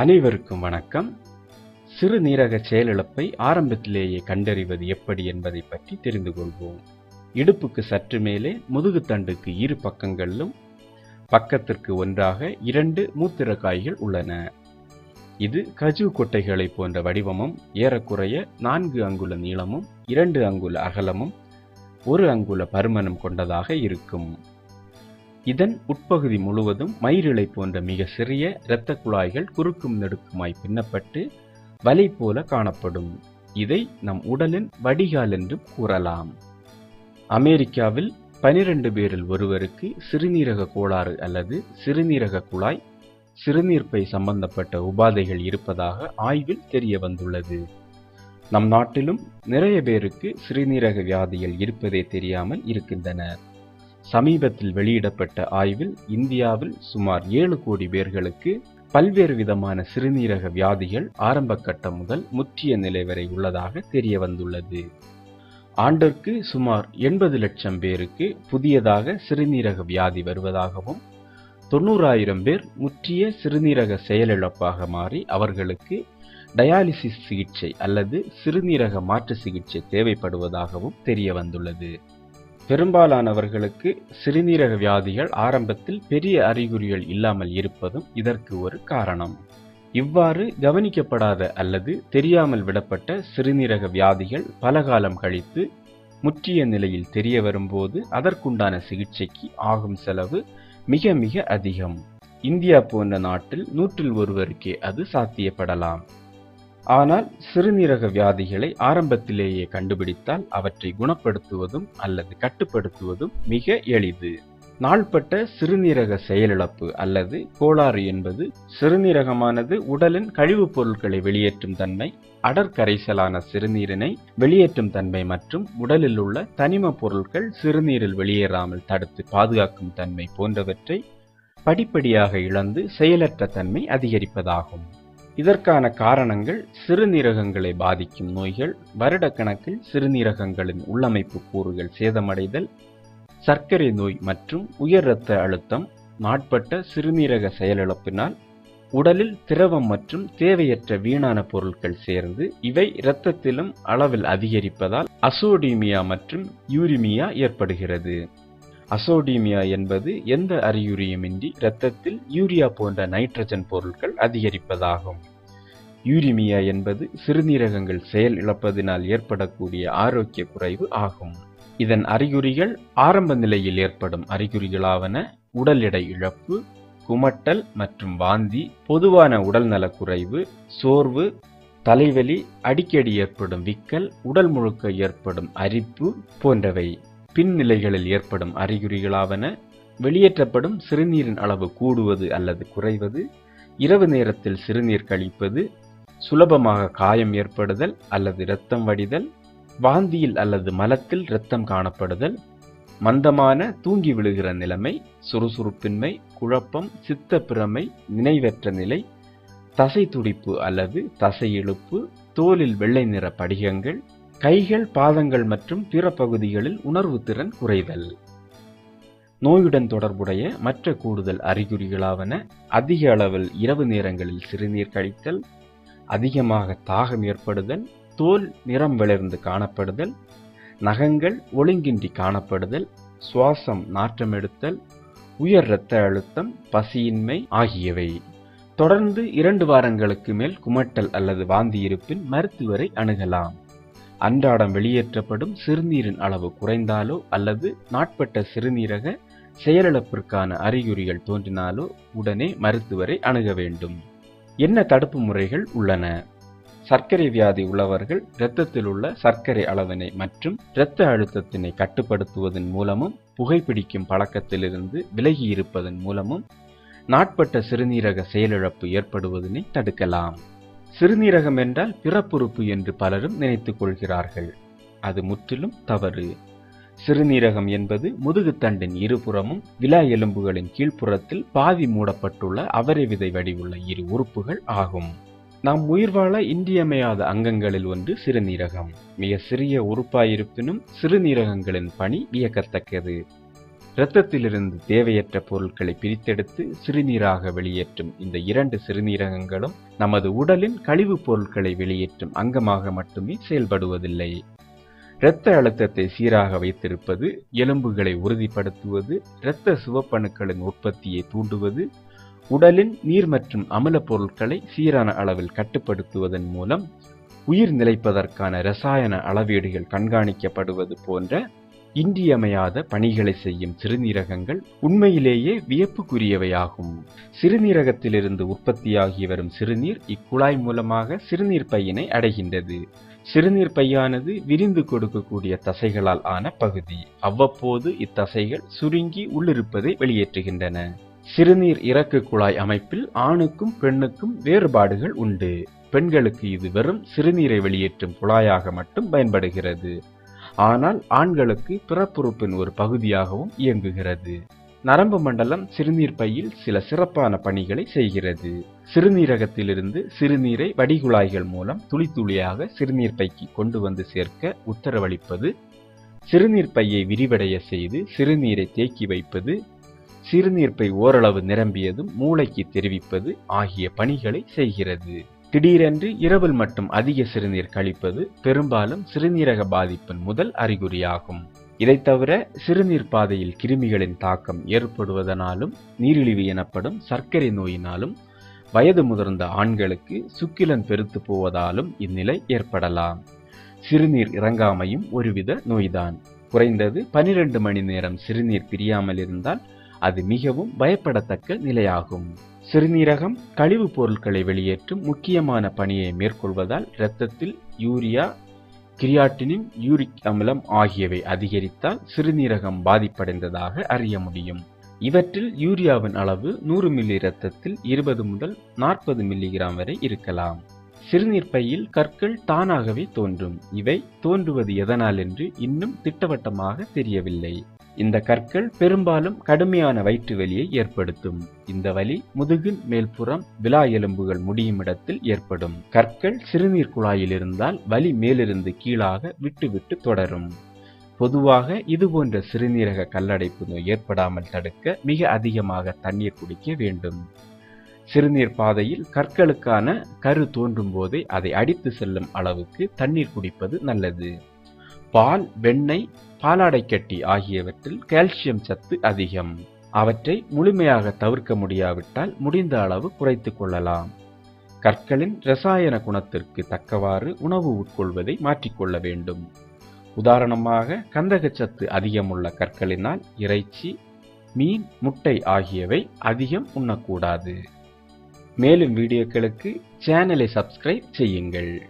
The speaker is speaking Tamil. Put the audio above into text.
அனைவருக்கும் வணக்கம். சிறுநீரக செயலிழப்பை ஆரம்பத்திலேயே கண்டறிவது எப்படி என்பதை பற்றி தெரிந்து கொள்வோம். இடுப்புக்கு சற்று மேலே முதுகுத்தண்டுக்கு இரு பக்கங்களிலும் பக்கத்திற்கு ஒன்றாக இரண்டு மூத்திரக்காய்கள் உள்ளன. இது கஜு கொட்டைகளை போன்ற வடிவமும் ஏறக்குறைய நான்கு அங்குல நீளமும் இரண்டு அங்குல அகலமும் ஒரு அங்குல பருமனும் கொண்டதாக இருக்கும். இதன் உட்பகுதி முழுவதும் மயிரிழை போன்ற மிக சிறிய இரத்த குழாய்கள் குறுக்கும் நெடுக்குமாய் பின்னப்பட்டு வலை போல காணப்படும். இதை நம் உடலின் வடிகால் என்றும் கூறலாம். அமெரிக்காவில் பனிரெண்டு பேரில் ஒருவருக்கு சிறுநீரக கோளாறு அல்லது சிறுநீரக குழாய் சிறுநீர்ப்பை சம்பந்தப்பட்ட உபாதைகள் இருப்பதாக ஆய்வில் தெரிய வந்துள்ளது. நம் நாட்டிலும் நிறைய பேருக்கு சிறுநீரக வியாதிகள் இருப்பதே தெரியாமல் இருக்கின்றனர். சமீபத்தில் வெளியிடப்பட்ட ஆய்வில் இந்தியாவில் சுமார் ஏழு கோடி பேர்களுக்கு பல்வேறு விதமான சிறுநீரக வியாதிகள் ஆரம்ப கட்டம் முதல் முற்றிய நிலை வரை உள்ளதாக தெரிய வந்துள்ளது. ஆண்டிற்கு சுமார் எண்பது லட்சம் பேருக்கு புதியதாக சிறுநீரக வியாதி வருவதாகவும் தொண்ணூறாயிரம் பேர் முற்றிய சிறுநீரக செயலிழப்பாக மாறி அவர்களுக்கு டயாலிசிஸ் சிகிச்சை அல்லது சிறுநீரக மாற்று சிகிச்சை தேவைப்படுவதாகவும் தெரிய வந்துள்ளது. பெரும்பாலானவர்களுக்கு சிறுநீரக வியாதிகள் ஆரம்பத்தில் பெரிய அறிகுறிகள் இல்லாமல் இருப்பதும் இதற்கு ஒரு காரணம். இவ்வாறு கவனிக்கப்படாத அல்லது தெரியாமல் விடப்பட்ட சிறுநீரக வியாதிகள் பல காலம் கழித்து முற்றிய நிலையில் தெரிய வரும்போது அதற்குண்டான சிகிச்சைக்கு ஆகும் செலவு மிக மிக அதிகம். இந்தியா போன்ற நாட்டில் நூற்றில் ஒருவருக்கே அது சாத்தியப்படலாம். ஆனால் சிறுநீரக வியாதிகளை ஆரம்பத்திலேயே கண்டுபிடித்தால் அவற்றை குணப்படுத்துவதும் அல்லது கட்டுப்படுத்துவதும் மிக எளிது. நாள்பட்ட சிறுநீரக செயலிழப்பு அல்லது கோளாறு என்பது சிறுநீரகமானது உடலின் கழிவுப் பொருட்களை வெளியேற்றும் தன்மை அடற்கரைசலான சிறுநீரினை வெளியேற்றும் தன்மை மற்றும் உடலில் உள்ள தனிம பொருட்கள் சிறுநீரில் வெளியேறாமல் தடுத்து பாதுகாக்கும் தன்மை போன்றவற்றை படிப்படியாக இழந்து செயலற்ற தன்மை அதிகரிப்பதாகும். இதற்கான காரணங்கள் சிறுநீரகங்களை பாதிக்கும் நோய்கள் வருடக்கணக்கில் சிறுநீரகங்களின் உள்ளமைப்பு கூறுகள் சேதமடைதல் சர்க்கரை நோய் மற்றும் உயர் இரத்த அழுத்தம் நாட்பட்ட சிறுநீரக செயலிழப்பினால் உடலில் திரவம் மற்றும் தேவையற்ற வீணான பொருட்கள் சேர்ந்து இவை இரத்தத்திலும் அளவில் அதிகரிப்பதால் அசோடீமியா மற்றும் யூரிமியா ஏற்படுகிறது. அசோடீமியா என்பது எந்த அறிகுறியுமின்றி இரத்தத்தில் யூரியா போன்ற நைட்ரஜன் பொருட்கள் அதிகரிப்பதாகும். யூரிமியா என்பது சிறுநீரகங்கள் செயல் இழப்பதினால் ஏற்படக்கூடிய ஆரோக்கிய குறைவு ஆகும். இதன் அறிகுறிகள் ஆரம்ப நிலையில் ஏற்படும் அறிகுறிகளாவன உடல் எடை இழப்பு குமட்டல் மற்றும் வாந்தி பொதுவான உடல்நலக் குறைவு சோர்வு தலைவலி அடிக்கடி ஏற்படும் விக்கல் உடல் முழுக்க ஏற்படும் அரிப்பு போன்றவை. பின்னிலைகளில் ஏற்படும் அறிகுறிகளாவன வெளியேற்றப்படும் சிறுநீரின் அளவு கூடுவது அல்லது குறைவது இரவு நேரத்தில் சிறுநீர் கழிப்பது சுலபமாக காயம் ஏற்படுதல் அல்லது இரத்தம் வடிதல் வாந்தியில் அல்லது மலத்தில் இரத்தம் காணப்படுதல் மந்தமான தூங்கி விழுகிற நிலைமை சுறுசுறுப்பின்மை குழப்பம் சித்த பிரமை நினைவற்ற நிலை தசை துடிப்பு அல்லது தசை இழுப்பு தோலில் வெள்ளை நிற படிகங்கள் கைகள் பாதங்கள் மற்றும் பிற பகுதிகளில் உணர்வு திறன் குறைதல். நோயுடன் தொடர்புடைய மற்ற கூடுதல் அறிகுறிகளாவன அதிக அளவில் இரவு நேரங்களில் சிறுநீர் கழித்தல் அதிகமாக தாகம் ஏற்படுதல் தோல் நிறம் விளர்ந்து காணப்படுதல் நகங்கள் ஒழுங்கின்றி காணப்படுதல் சுவாசம் நாற்றமெடுத்தல் உயர் இரத்த அழுத்தம் பசியின்மை ஆகியவை. தொடர்ந்து இரண்டு வாரங்களுக்கு மேல் குமட்டல் அல்லது வாந்தி இருப்பின் மருத்துவரை அணுகலாம். அன்றாடம் வெளியேற்றப்படும் சிறுநீரின் அளவு குறைந்தாலோ அல்லது நாட்பட்ட சிறுநீரக செயலிழப்பிற்கான அறிகுறிகள் தோன்றினாலோ உடனே மருத்துவரை அணுக வேண்டும். என்ன தடுப்பு முறைகள் உள்ளன? சர்க்கரை வியாதி உள்ளவர்கள் இரத்தத்தில் உள்ள சர்க்கரை அளவினை மற்றும் இரத்த அழுத்தத்தினை கட்டுப்படுத்துவதன் மூலமும் புகைப்பிடிக்கும் பழக்கத்திலிருந்து விலகி இருப்பதன் மூலமும் நாட்பட்ட சிறுநீரக செயலிழப்பு ஏற்படுவதனை தடுக்கலாம். சிறுநீரகம் என்றால் பிறப்புறுப்பு என்று பலரும் நினைத்துக் கொள்கிறார்கள். அது முற்றிலும் தவறு. சிறுநீரகம் என்பது முதுகுத்தண்டின் இருபுறமும் விலா எலும்புகளின் கீழ்ப்புறத்தில் பாதி மூடப்பட்டுள்ள அவரை விதை வடிவுள்ள இரு உறுப்புகள் ஆகும். நாம் உயிர் வாழ இன்றியமையாத அங்கங்களில் ஒன்று சிறுநீரகம். மிக சிறிய உறுப்பாயிருப்பினும் சிறுநீரகங்களின் பணி வியக்கத்தக்கது. இரத்தத்திலிருந்து தேவையற்ற பொருட்களை பிரித்தெடுத்து சிறுநீராக வெளியேற்றும் இந்த இரண்டு சிறுநீரகங்களும் நமது உடலின் கழிவுப் பொருட்களை வெளியேற்றும் அங்கமாக மட்டுமே செயல்படுவதில்லை. இரத்த அழுத்தத்தை சீராக வைத்திருப்பது எலும்புகளை உறுதிப்படுத்துவது இரத்த சிவப்பணுக்களின் உற்பத்தியை தூண்டுவது உடலின் நீர் மற்றும் அமில பொருட்களை சீரான அளவில் கட்டுப்படுத்துவதன் மூலம் உயிர் நிலைப்பதற்கான இரசாயன அளவீடுகள் கண்காணிக்கப்படுவது போன்ற இன்றியமையாத பணிகளை செய்யும் சிறுநீரகங்கள் உண்மையிலேயே வியப்புக்குரியவையாகும். சிறுநீரகத்திலிருந்து உற்பத்தியாகி வரும் சிறுநீர் இக்குழாய் மூலமாக சிறுநீர் பையினை அடைகின்றது. சிறுநீர் பையானது விரிந்து கொடுக்கக்கூடிய தசைகளால் ஆன பகுதி. அவ்வப்போது இத்தசைகள் சுருங்கி உள்ளிருப்பதை வெளியேற்றுகின்றன. சிறுநீர் இறக்கு குழாய் அமைப்பில் ஆணுக்கும் பெண்ணுக்கும் வேறுபாடுகள் உண்டு. பெண்களுக்கு இது வெறும் சிறுநீரை வெளியேற்றும் குழாயாக மட்டும் பயன்படுகிறது. ஆனால் ஆண்களுக்கு பிறப்புறுப்பின் ஒரு பகுதியாகவும் இயங்குகிறது. நரம்பு மண்டலம் சிறுநீர் பையில் சில சிறப்பான பணிகளை செய்கிறது. சிறுநீரகத்திலிருந்து சிறுநீரை வடிகுழாய்கள் மூலம் துளி துளியாக சிறுநீர் பைக்கு கொண்டு வந்து சேர்க்க உத்தரவளிப்பது சிறுநீர் பையை விரிவடைய செய்து சிறுநீரை தேக்கி வைப்பது சிறுநீர்ப்பை ஓரளவு நிரம்பியதும் மூளைக்கு தெரிவிப்பது ஆகிய பணிகளை செய்கிறது. திடீரென்று இரவில் மட்டும் அதிக சிறுநீர் கழிப்பது பெரும்பாலும் சிறுநீரக பாதிப்பின் முதல் அறிகுறியாகும். இதைத் தவிர சிறுநீர் பாதையில் கிருமிகளின் தாக்கம் ஏற்படுவதனாலும் நீரிழிவு எனப்படும் சர்க்கரை நோயினாலும் வயது முதிர்ந்த ஆண்களுக்கு சுக்கிலன் பெருத்து போவதாலும் இந்நிலை ஏற்படலாம். சிறுநீர் இறங்காமையும் ஒருவித நோய்தான். குறைந்தது பனிரெண்டு மணி நேரம் சிறுநீர் பிரியாமல் இருந்தால் அது மிகவும் பயப்படத்தக்க நிலையாகும். சிறுநீரகம் கழிவுப் பொருட்களை வெளியேற்றும் முக்கியமான பணியை மேற்கொள்வதால் இரத்தத்தில் யூரியா கிரியாட்டினின் யூரிக் அமிலம் ஆகியவை அதிகரித்தால் சிறுநீரகம் பாதிப்படைந்ததாக அறிய முடியும். இவற்றில் யூரியாவின் அளவு நூறு மில்லி இரத்தத்தில் இருபது முதல் நாற்பது மில்லிகிராம் வரை இருக்கலாம். சிறுநீர் பையில் கற்கள் தானாகவே தோன்றும். இவை தோன்றுவது எதனால் என்று இன்னும் திட்டவட்டமாக தெரியவில்லை. இந்த கற்கள் பெரும்பாலும் கடுமையான வயிற்று வலியை ஏற்படுத்தும். இந்த வலி முதுகின் மேல்புறம் விலா எலும்புகள் முடியும் இடத்தில் ஏற்படும். கற்கள் சிறுநீர் குழாயில் இருந்தால் வலி மேலிருந்து கீழாக விட்டு விட்டு தொடரும். பொதுவாக இதுபோன்ற சிறுநீரக கல்லடைப்பு நோய் ஏற்படாமல் தடுக்க மிக அதிகமாக தண்ணீர் குடிக்க வேண்டும். சிறுநீர் பாதையில் கற்களுக்கான கரு தோன்றும் போதே அதை அடித்து செல்லும் அளவுக்கு தண்ணீர் குடிப்பது நல்லது. பால் வெண்ணெய் பாலாடைக்கட்டி ஆகியவற்றில் கால்சியம் சத்து அதிகம். அவற்றை முழுமையாக தவிர்க்க முடியாவிட்டால் முடிந்த அளவு குறைத்துக் கொள்ளலாம். கற்களின் ரசாயன குணத்திற்கு தக்கவாறு உணவு உட்கொள்வதை மாற்றிக்கொள்ள வேண்டும். உதாரணமாக கந்தகச்சத்து அதிகமுள்ள கற்களினால் இறைச்சி மீன் முட்டை ஆகியவை அதிகம் உண்ணக்கூடாது. மேலும் வீடியோக்களுக்கு சேனலை சப்ஸ்கிரைப் செய்யுங்கள்.